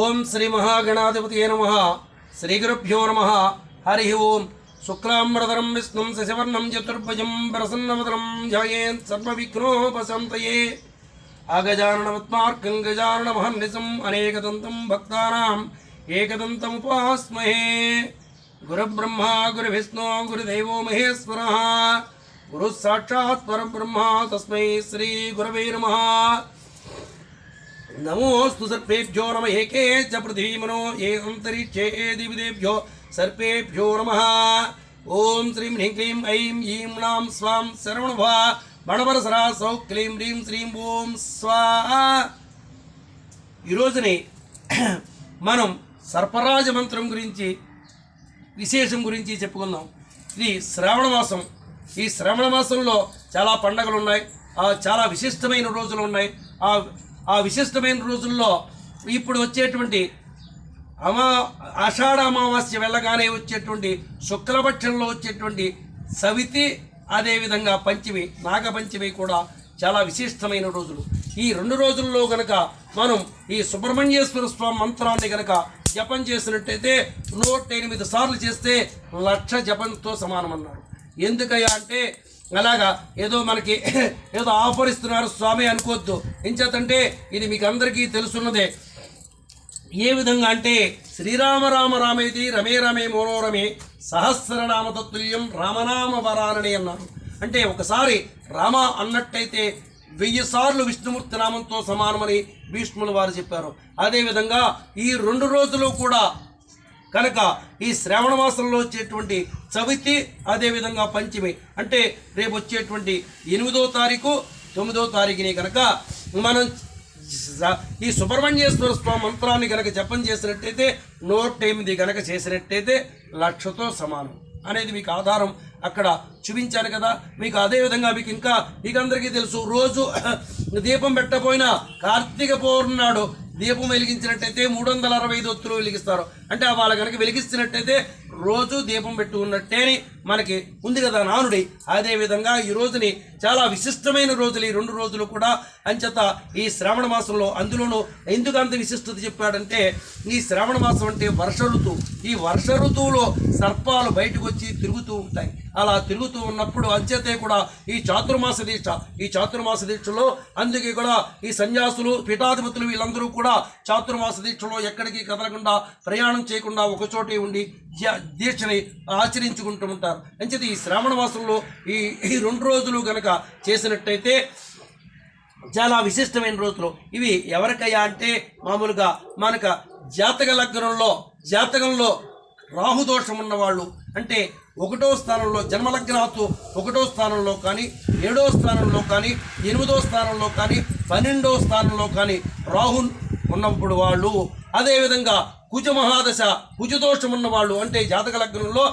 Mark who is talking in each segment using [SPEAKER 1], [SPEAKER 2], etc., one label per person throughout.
[SPEAKER 1] ఓం శ్రీ మహాగణాధిపతి నమ శ్రీ గురుభ్యో నమ హరి ఓం శుక్లాంబరధరం విష్ణుం శశివర్ణం చతుర్భుజం ప్రసన్నవదనం ధ్యాయేత్ సర్వవిఘ్నోపశంతయే అగజాననమత్మార్కం గజాననమహన్నిసం అనేకదంతం భక్తానాం ఏకదంతముపాస్మహే గురుబ్రహ్మ గురువిష్ణు గురుదేవో మహేశ్వర గురుస్సాక్షాత్ పరబ్రహ్మ తస్మై శ్రీ గురవే నమ నమోస్తు సర్పేభ్యో నమ ఏకే చ పృథివీమనో ఏ అంతరిక్షే దివిదేభ్యో సర్పేభ్యో నమ ఓం శ్రీం హ్రీం క్లీం ఐం ఈం నాం స్వాం శరవణ బణవరసరా సౌ క్లీం హ్రీం శ్రీం ఓం స్వా ఈరోజుని మనం సర్పరాజ మంత్రం గురించి విశేషం గురించి చెప్పుకుందాం ఇది శ్రావణ మాసం ఈ శ్రావణ మాసంలో చాలా పండగలు ఉన్నాయి చాలా విశిష్టమైన రోజులు ఉన్నాయి ఆ ఆ విశిష్టమైన రోజుల్లో ఇప్పుడు వచ్చేటువంటి అమా ఆషాఢ అమావాస్య వెళ్ళగానే వచ్చేటువంటి శుక్లపక్షంలో వచ్చేటువంటి సవితి అదేవిధంగా పంచమి నాగపంచమి కూడా చాలా విశిష్టమైన రోజులు ఈ రెండు రోజుల్లో గనక మనం ఈ సుబ్రహ్మణ్యేశ్వర స్వామి మంత్రాన్ని గనక జపం చేసినట్టయితే నూట ఎనిమిది సార్లు చేస్తే లక్ష జపంతో సమానమన్నారు ఎందుకయ్యా అంటే అలాగా ఏదో మనకి ఏదో ఆఫర్ ఇస్తున్నారు స్వామి అనుకోవద్దు ఎంచేతంటే ఇది మీకు అందరికీ తెలుసున్నదే ఏ విధంగా అంటే శ్రీరామ రామ రామేది రమే రమే మనోరమే సహస్రనామ తత్తుల్యం రామనామ వరాలని అన్నారు అంటే ఒకసారి రామ అన్నట్టయితే వెయ్యి సార్లు విష్ణుమూర్తి నామంతో సమానమని భీష్ముల వారు చెప్పారు అదేవిధంగా ఈ రెండు రోజులు కూడా కనుక ఈ శ్రావణ మాసంలో వచ్చేటువంటి చవితి అదేవిధంగా పంచమి అంటే రేపు వచ్చేటువంటి ఎనిమిదో తారీఖు తొమ్మిదో తారీఖుని కనుక మనం ఈ సుబ్రహ్మణ్యేశ్వర స్వామి మంత్రాన్ని కనుక జపం చేసినట్టయితే నూట ఎనిమిది కనుక చేసినట్టయితే లక్షతో సమానం అనేది మీకు ఆధారం అక్కడ చూపించాను కదా మీకు అదేవిధంగా మీకు ఇంకా మీకు అందరికీ తెలుసు రోజు దీపం పెట్టపోయినా కార్తీక పౌర్ణనాడు దీపం వెలిగించినట్టయితే మూడు వందల అరవై ఐదు ఒత్తులు వెలిగిస్తారు అంటే వాళ్ళ కనుక వెలిగిస్తున్నట్టయితే రోజు దీపం పెట్టు మనకి ఉంది కదా నానుడి అదేవిధంగా ఈ రోజుని చాలా విశిష్టమైన రోజులు ఈ రెండు రోజులు కూడా అంచేత ఈ శ్రావణ మాసంలో అందులోనూ ఎందుకు అంత విశిష్టత చెప్పాడంటే ఈ శ్రావణ మాసం అంటే వర్ష ఋతువు ఈ వర్ష ఋతువులో సర్పాలు బయటకు వచ్చి తిరుగుతూ ఉంటాయి అలా తిరుగుతూ ఉన్నప్పుడు అంచేతే కూడా ఈ చాతుర్మాస దీక్ష ఈ చాతుర్మాస దీక్షలో అందుకే కూడా ఈ సన్యాసులు పీఠాధిపతులు వీళ్ళందరూ కూడా చాతుర్మాస దీక్షలో ఎక్కడికి కదలకుండా ప్రయాణం చేయకుండా ఒకచోటే ఉండి దీక్షని ఆచరించుకుంటూ ఉంటారు అంచేది ఈ శ్రావణ మాసంలో ఈ ఈ రెండు రోజులు గనక చేసినట్టయితే చాలా విశిష్టమైన రోజులు ఇవి ఎవరికయ్యా అంటే మామూలుగా మనక జాతక లగ్నంలో జాతకంలో రాహుదోషం ఉన్నవాళ్ళు అంటే ఒకటో స్థానంలో జన్మలగ్నాలు ఒకటో స్థానంలో కానీ ఏడో స్థానంలో కానీ ఎనిమిదో స్థానంలో కానీ పన్నెండో స్థానంలో కానీ రాహు ఉన్నప్పుడు వాళ్ళు అదేవిధంగా కుజ మహాదశ కుజదోషం ఉన్న వాళ్ళు అంటే జాతక లగ్నంలో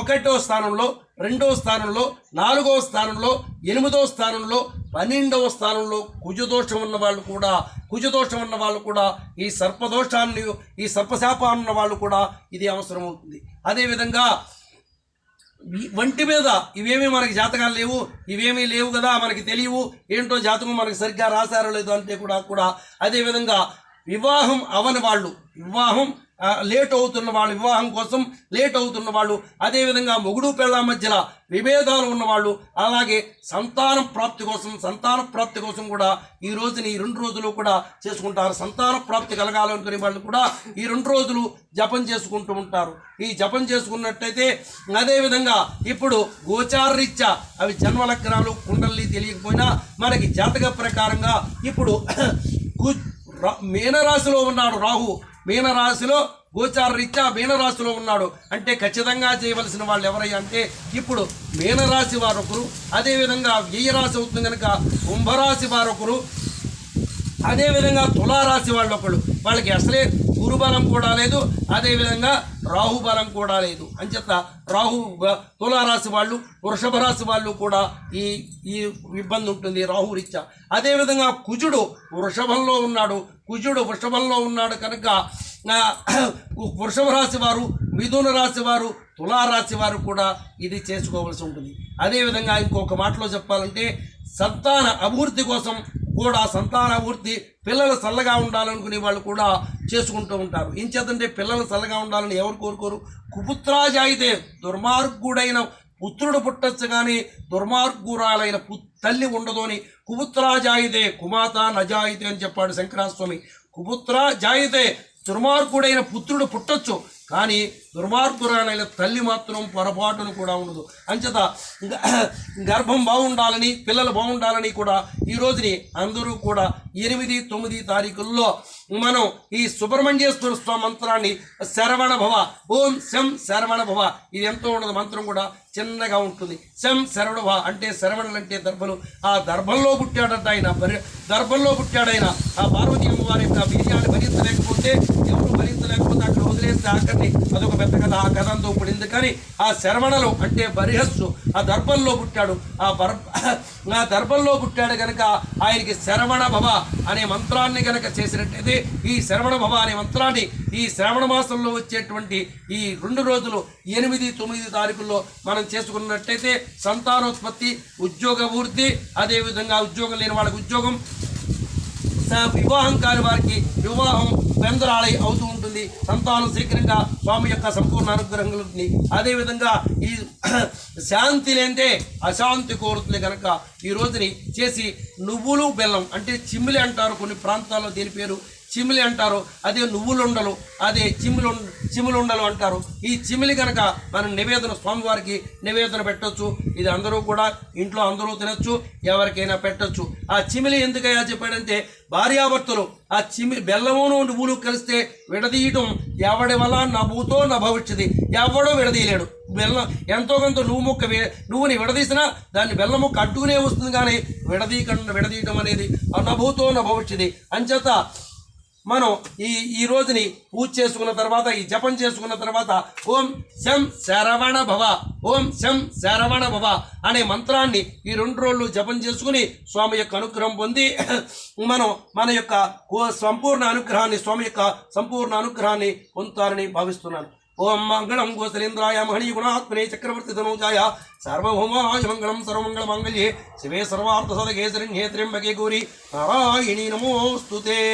[SPEAKER 1] ఒకటో స్థానంలో రెండో స్థానంలో నాలుగో స్థానంలో ఎనిమిదో స్థానంలో పన్నెండవ స్థానంలో కుజదోషం ఉన్న వాళ్ళు కూడా కుజదోషం ఉన్న వాళ్ళు కూడా ఈ సర్పదోషాన్ని ఈ సర్పశాపాన్ని ఉన్న వాళ్ళు కూడా ఇది అవసరం అవుతుంది అదేవిధంగా వంటి మీద ఇవేమీ మనకి జాతకాలు లేవు ఇవేమీ లేవు కదా మనకి తెలియవు ఏంటో జాతకం మనకి సరిగ్గా రాశారో లేదో అంటే కూడా కూడా అదేవిధంగా వివాహం అవని వాళ్ళు వివాహం లేట్ అవుతున్న వాళ్ళు వివాహం కోసం లేట్ అవుతున్న వాళ్ళు అదేవిధంగా మొగుడు పిల్లల మధ్యలో విభేదాలు ఉన్నవాళ్ళు అలాగే సంతాన ప్రాప్తి కోసం సంతాన ప్రాప్తి కోసం కూడా ఈ రోజుని ఈ రెండు రోజులు కూడా చేసుకుంటారు సంతాన ప్రాప్తి కలగాలనుకునే వాళ్ళు కూడా ఈ రెండు రోజులు జపం చేసుకుంటూ ఉంటారు ఈ జపం చేసుకున్నట్టయితే అదేవిధంగా ఇప్పుడు గోచారరీత్యా అవి జన్మ లగ్నాలు కుండల్ని తెలియకపోయినా మనకి జాతక ప్రకారంగా ఇప్పుడు మీనరాశిలో ఉన్నాడు రాహు మీనరాశిలో గోచార రీత్యా మీనరాశిలో ఉన్నాడు అంటే ఖచ్చితంగా చేయవలసిన వాళ్ళు ఎవరై అంటే ఇప్పుడు మీనరాశి వారొకరు అదేవిధంగా వ్యయరాశి అవుతుంది కనుక కుంభరాశి వారొకరు అదేవిధంగా తులారాశి వాళ్ళొకరు వాళ్ళకి అసలే బలం కూడా లేదు అదేవిధంగా రాహుబలం కూడా లేదు అంచేత రాహు తులారాశి వాళ్ళు వృషభ రాశి వాళ్ళు కూడా ఈ ఈ ఇబ్బంది ఉంటుంది రాహు రీత్యా అదేవిధంగా కుజుడు వృషభంలో ఉన్నాడు కుజుడు వృషభంలో ఉన్నాడు కనుక వృషభ రాశి వారు మిథున రాశి వారు తులారాశి వారు కూడా ఇది చేసుకోవాల్సి ఉంటుంది అదేవిధంగా ఇంకొక మాటలో చెప్పాలంటే సంతాన అభివృద్ధి కోసం కూడా సంతాన వృత్తి పిల్లలు చల్లగా ఉండాలనుకునే వాళ్ళు కూడా చేసుకుంటూ ఉంటారు ఇంచేతంటే పిల్లలు చల్లగా ఉండాలని ఎవరు కోరుకోరు కుపుత్రాజ అయితే దుర్మార్గుడైన పుత్రుడు పుట్టచ్చు కానీ దుర్మార్గురాలైన పు తల్లి ఉండదోని కుపుత్రాజాయితే కుమాత నజాయితే అని చెప్పాడు శంకరాస్వామి కుపుత్ర జాయితే దుర్మార్గుడైన పుత్రుడు పుట్టచ్చు కానీ దుర్మార్గురాలైన తల్లి మాత్రం పొరపాటును కూడా ఉండదు అంచేత గర్భం బాగుండాలని పిల్లలు బాగుండాలని కూడా ఈ రోజుని అందరూ కూడా ఎనిమిది తొమ్మిది తారీఖుల్లో మనం ఈ సుబ్రహ్మణ్యేశ్వర స్వామి మంత్రాన్ని శరవణ భవ ఓం శం శరవణ భవ ఇది ఎంతో ఉండదు మంత్రం కూడా చిన్నగా ఉంటుంది శం శరవణ భవ అంటే శరవణులు అంటే దర్భలు ఆ దర్భంలో పుట్టాడట ఆయన దర్భంలో పుట్టాడైన ఆ పార్వతీ అమ్మవారి యొక్క వీర్యాన్ని భరించలేకపోతే చేసి ఆఖరిని అదొక పెద్ద కథ ఆ కథంతో పడింది కానీ ఆ శరవణలో అంటే బరిహస్సు ఆ దర్భంలో పుట్టాడు ఆ బర్ ఆ దర్భంలో పుట్టాడు కనుక ఆయనకి శరవణ భవ అనే మంత్రాన్ని కనుక చేసినట్టయితే ఈ శరవణ భవ అనే మంత్రాన్ని ఈ శ్రవణ మాసంలో వచ్చేటువంటి ఈ రెండు రోజులు ఎనిమిది తొమ్మిది తారీఖుల్లో మనం చేసుకున్నట్టయితే సంతానోత్పత్తి ఉద్యోగ పూర్తి అదేవిధంగా ఉద్యోగం లేని వాళ్ళకి ఉద్యోగం వివాహం కాని వారికి వివాహం పెందరాళై అవుతూ ఉంటుంది సంతానం శీఘ్రంగా స్వామి యొక్క సంపూర్ణ అనుగ్రహంగా ఉంటుంది అదేవిధంగా ఈ శాంతి లేంటే అశాంతి కోరుతుంది కనుక ఈ రోజుని చేసి నువ్వులు బెల్లం అంటే చిమ్మిలి అంటారు కొన్ని ప్రాంతాల్లో దీని పేరు చిమిలి అంటారు అదే నువ్వులుండలు అదే చిమిలు చిమిలుండలు అంటారు ఈ చిమిలి కనుక మనం నివేదన స్వామివారికి నివేదన పెట్టొచ్చు ఇది అందరూ కూడా ఇంట్లో అందరూ తినొచ్చు ఎవరికైనా పెట్టొచ్చు ఆ చిమిలి ఎందుకయ్యా చెప్పాడంటే భార్యాభర్తలు ఆ చిమి బెల్లమును నువ్వులు కలిస్తే విడదీయటం ఎవడి వల్ల నవ్వుతో నభవిష్యది ఎవడో విడదీయలేడు బెల్లం ఎంతో కొంత నువ్వు ముక్క నువ్వుని విడదీసినా దాన్ని బెల్లం ముక్క అడ్డునే వస్తుంది కానీ విడదీయకుండా విడదీయటం అనేది నభూతో నభవిష్యది అంచేత మనం ఈ ఈ రోజుని పూజ చేసుకున్న తర్వాత ఈ జపం చేసుకున్న తర్వాత ఓం శం శరవణ భవ ఓం శం శరవణ భవ అనే మంత్రాన్ని ఈ రెండు రోజులు జపం చేసుకుని స్వామి యొక్క అనుగ్రహం పొంది మనం మన యొక్క సంపూర్ణ అనుగ్రహాన్ని స్వామి యొక్క సంపూర్ణ అనుగ్రహాన్ని పొందుతారని భావిస్తున్నాను ఓం మంగళం గోసలేంద్రాయ మహణి గుణాత్మనే చక్రవర్తి ధనోజాయ సర్వభౌమాయ మంగళం సర్వమంగళ మంగళ్యే శివే సర్వార్థ సదకేసరిణ్యే త్ర్యంబకే గౌరీ నారాయణీ నమోస్తుతే